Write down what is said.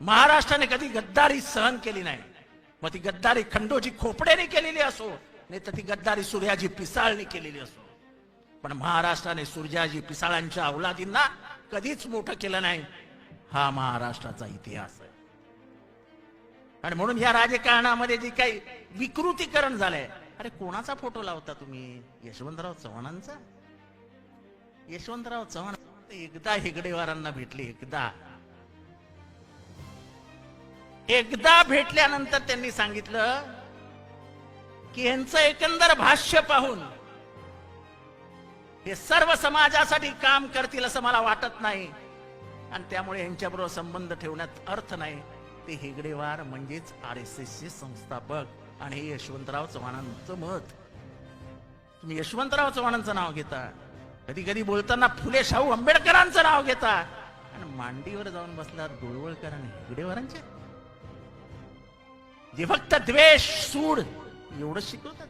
महाराष्ट्राने कधी गद्दारी सहन केली नाही. मग ती गद्दारी खंडोजी खोपड्याने केलेली असो नाही तर ती गद्दारी सूर्याजी पिसाळने केलेली असो. पण महाराष्ट्राने सूर्याजी पिसाळांच्या अवलादींना कधीच मोठं केलं नाही. हा महाराष्ट्राचा इतिहास आहे. आणि म्हणून या राजकारणामध्ये जी काही विकृतीकरण झालंय अरे कोणाचा फोटो लावता तुम्ही? यशवंतराव चव्हाणांचा? यशवंतराव चव्हाण एकदा हेगडेवारांना भेटले एकदा. एकदा भेटल्यानंतर त्यांनी सांगितलं की यांचं एकंदर भाष्य पाहून हे सर्व समाजासाठी काम करतील असं मला वाटत नाही. आणि त्यामुळे यांच्याबरोबर संबंध ठेवण्यात अर्थ नाही. ते हेगडेवार म्हणजेच आर एस एस चे संस्थापक आणि हे यशवंतराव चव्हाणांचं मत. तुम्ही यशवंतराव चव्हाणांचं नाव घेता. कधी कधी बोलताना फुले शाहू आंबेडकरांचं नाव घेता. आणि मांडीवर जाऊन बसला डोळवळकर आणि हेगडेवारांचे. जे फक्त द्वेष सूड एवढं शिकवतात.